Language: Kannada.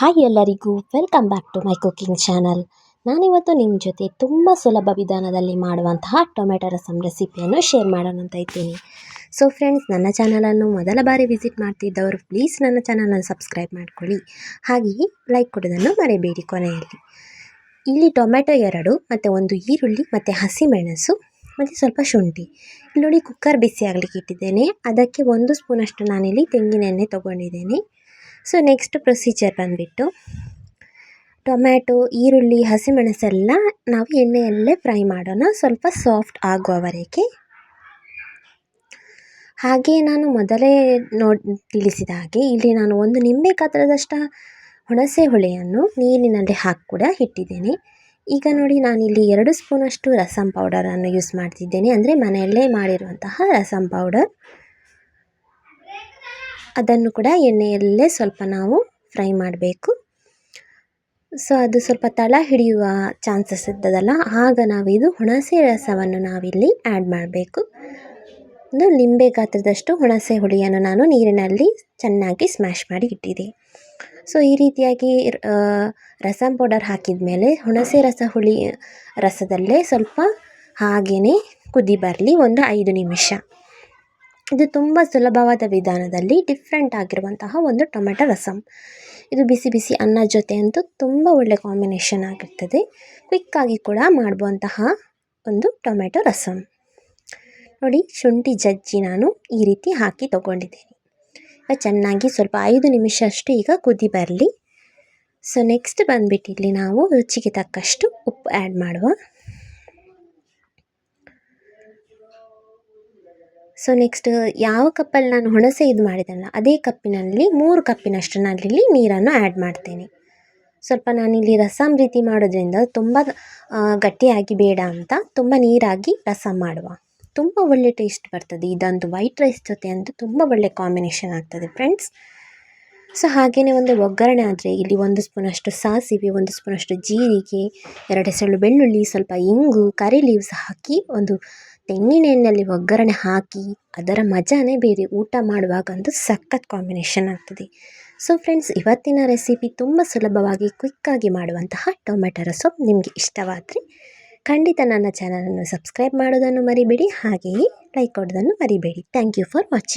ಹಾಯ್ ಎಲ್ಲರಿಗೂ, welcome back to my cooking channel. ನಾನಿವತ್ತು ನಿಮ್ಮ ಜೊತೆ ತುಂಬ ಸುಲಭ ವಿಧಾನದಲ್ಲಿ ಮಾಡುವಂತಹ ಟೊಮೆಟೊ ರಸಮ್ ರೆಸಿಪಿಯನ್ನು ಶೇರ್ ಮಾಡೋಣ ಅಂತ ಇದ್ದೀನಿ. ಸೊ ಫ್ರೆಂಡ್ಸ್ ನನ್ನ ಚಾನಲನ್ನು ಮೊದಲ ಬಾರಿ ವಿಸಿಟ್ ಮಾಡ್ತಿದ್ದವರು ಪ್ಲೀಸ್ ನನ್ನ ಚಾನಲನ್ನು ಸಬ್ಸ್ಕ್ರೈಬ್ ಮಾಡ್ಕೊಳ್ಳಿ. ಹಾಗೆಯೇ ಲೈಕ್ ಕೊಡೋದನ್ನು ಮರೆಯಬೇಡಿ ಕೊನೆಯಲ್ಲಿ. ಇಲ್ಲಿ ಟೊಮೆಟೊ ಎರಡು, ಮತ್ತು ಒಂದು ಈರುಳ್ಳಿ, ಮತ್ತು ಹಸಿಮೆಣಸು, ಮತ್ತು ಸ್ವಲ್ಪ ಶುಂಠಿ. ಇಲ್ಲಿ ನೋಡಿ ಕುಕ್ಕರ್ ಬಿಸಿ ಆಗಲಿಕ್ಕೆ ಇಟ್ಟಿದ್ದೇನೆ. ಅದಕ್ಕೆ ಒಂದು ಸ್ಪೂನಷ್ಟು ನಾನಿಲ್ಲಿ ತೆಂಗಿನೆಣ್ಣೆ ತೊಗೊಂಡಿದ್ದೇನೆ. ಸೊ ನೆಕ್ಸ್ಟ್ ಪ್ರೊಸೀಜರ್ ಬಂದುಬಿಟ್ಟು ಟೊಮ್ಯಾಟೊ, ಈರುಳ್ಳಿ, ಹಸಿಮೆಣಸೆಲ್ಲ ನಾವು ಎಣ್ಣೆಯಲ್ಲೇ ಫ್ರೈ ಮಾಡೋಣ. ಸ್ವಲ್ಪ ಸಾಫ್ಟ್ ಆಗುವವರೆಗೆ. ಹಾಗೆ ನಾನು ಮೊದಲೇ ನೋಡಿ, ತಿಳಿಸಿದ ಹಾಗೆ ಇಲ್ಲಿ ನಾನು ಒಂದು ನಿಂಬೆ ಗಾತ್ರದಷ್ಟು ಹುಣಸೆ ಹುಳಿಯನ್ನು ನೀರಿನಲ್ಲಿ ಹಾಕಿ ಕೂಡ ಇಟ್ಟಿದ್ದೇನೆ. ಈಗ ನೋಡಿ ನಾನಿಲ್ಲಿ ಎರಡು ಸ್ಪೂನಷ್ಟು ರಸಂ ಪೌಡರನ್ನು ಯೂಸ್ ಮಾಡ್ತಿದ್ದೇನೆ. ಅಂದರೆ ಮನೆಯಲ್ಲೇ ಮಾಡಿರುವಂತಹ ರಸಂ ಪೌಡರ್ ಅದನ್ನು ಕೂಡ ಎಣ್ಣೆಯಲ್ಲೇ ಸ್ವಲ್ಪ ನಾವು ಫ್ರೈ ಮಾಡಬೇಕು. ಸೊ, ಅದು ಸ್ವಲ್ಪ ತಳ ಹಿಡಿಯುವ ಚಾನ್ಸಸ್ ಇರ್ತದಲ್ಲ ಆಗ ನಾವಿದು ಹುಣಸೆ ರಸವನ್ನು ನಾವಿಲ್ಲಿ ಆ್ಯಡ್ ಮಾಡಬೇಕು. ಒಂದು ಲಿಂಬೆ ಗಾತ್ರದಷ್ಟು ಹುಣಸೆ ಹುಳಿಯನ್ನು ನಾನು ನೀರಿನಲ್ಲಿ ಚೆನ್ನಾಗಿ ಸ್ಮ್ಯಾಶ್ ಮಾಡಿ ಇಟ್ಟಿದೆ. ಸೊ, ಈ ರೀತಿಯಾಗಿ ರಸಂ ಪೌಡರ್ ಹಾಕಿದ ಮೇಲೆ ಹುಣಸೆ ರಸ ಹುಳಿ ರಸದಲ್ಲೇ ಸ್ವಲ್ಪ ಹಾಗೆಯೇ ಕುದಿ ಬರಲಿ, ಒಂದು ಐದು ನಿಮಿಷ. ಇದು ತುಂಬ ಸುಲಭವಾದ ವಿಧಾನದಲ್ಲಿ ಡಿಫ್ರೆಂಟ್ ಆಗಿರುವಂತಹ ಒಂದು ಟೊಮೆಟೊ ರಸಮ್ ಇದು ಬಿಸಿ ಬಿಸಿ ಅನ್ನ ಜೊತೆ ಅಂತೂ ತುಂಬ ಒಳ್ಳೆ ಕಾಂಬಿನೇಷನ್ ಆಗಿರ್ತದೆ. ಕ್ವಿಕ್ಕಾಗಿ ಕೂಡ ಮಾಡುವಂತಹ ಒಂದು ಟೊಮೆಟೊ ರಸಮ್ ನೋಡಿ, ಶುಂಠಿ ಜಜ್ಜಿ ನಾನು ಈ ರೀತಿ ಹಾಕಿ ತೊಗೊಂಡಿದ್ದೇನೆ. ಈಗ ಚೆನ್ನಾಗಿ ಸ್ವಲ್ಪ ಐದು ನಿಮಿಷ ಅಷ್ಟು ಈಗ ಕುದಿ ಬರಲಿ. ಸೊ ನೆಕ್ಸ್ಟ್ ಬಂದುಬಿಟ್ಟು ಇಲ್ಲಿ ನಾವು ರುಚಿಗೆ ತಕ್ಕಷ್ಟು ಉಪ್ಪು ಆ್ಯಡ್ ಮಾಡುವ. ಸೊ ನೆಕ್ಸ್ಟ್ ಯಾವ ಕಪ್ಪಲ್ಲಿ ನಾನು ಹುಣಸೆ ಇದು ಮಾಡಿದ್ದಲ್ಲ ಅದೇ ಕಪ್ಪಿನಲ್ಲಿ ಮೂರು ಕಪ್ಪಿನಷ್ಟು ನಾನಿಲ್ಲಿ ನೀರನ್ನು ಆ್ಯಡ್ ಮಾಡ್ತೇನೆ. ಸ್ವಲ್ಪ ನಾನಿಲ್ಲಿ ರಸಮ್ ರೀತಿ ಮಾಡೋದ್ರಿಂದ ತುಂಬ ಗಟ್ಟಿಯಾಗಿ ಬೇಡ ಅಂತ ತುಂಬ ನೀರಾಗಿ ರಸಮ್ ಮಾಡುವ. ತುಂಬ ಒಳ್ಳೆ ಟೇಸ್ಟ್ ಬರ್ತದೆ. ಇದೊಂದು ವೈಟ್ ರೈಸ್ ಜೊತೆ ಅಂತೂ ತುಂಬ ಒಳ್ಳೆ ಕಾಂಬಿನೇಷನ್ ಆಗ್ತದೆ ಫ್ರೆಂಡ್ಸ್ ಸೊ ಹಾಗೆಯೇ ಒಂದು ಒಗ್ಗರಣೆ ಆದರೆ ಇಲ್ಲಿ ಒಂದು ಸ್ಪೂನಷ್ಟು ಸಾಸಿವೆ, ಒಂದು ಸ್ಪೂನಷ್ಟು ಜೀರಿಗೆ, ಎರಡು ಸಳ್ಳು ಬೆಳ್ಳುಳ್ಳಿ, ಸ್ವಲ್ಪ ಇಂಗು, ಕರಿ ಲೀವ್ಸ್ ಹಾಕಿ ಒಂದು ತೆಂಗಿನ ಎಣ್ಣೆಯಲ್ಲಿ ಒಗ್ಗರಣೆ ಹಾಕಿ ಅದರ ಮಜಾನೇ ಬೇರೆ ಊಟ ಮಾಡುವಾಗಂತೂ ಸಖತ್ ಕಾಂಬಿನೇಷನ್ ಆಗ್ತದೆ. ಸೊ ಫ್ರೆಂಡ್ಸ್ ಇವತ್ತಿನ ರೆಸಿಪಿ ತುಂಬ ಸುಲಭವಾಗಿ ಕ್ವಿಕ್ಕಾಗಿ ಮಾಡುವಂತಹ ಟೊಮೆಟೊ ರಸಮ್ ನಿಮಗೆ ಇಷ್ಟವಾದರೆ ಖಂಡಿತ ನನ್ನ ಚಾನಲನ್ನು ಸಬ್ಸ್ಕ್ರೈಬ್ ಮಾಡೋದನ್ನು ಮರಿಬೇಡಿ, ಹಾಗೆಯೇ ಲೈಕ್ ಕೊಡೋದನ್ನು ಮರಿಬೇಡಿ. Thank you for watching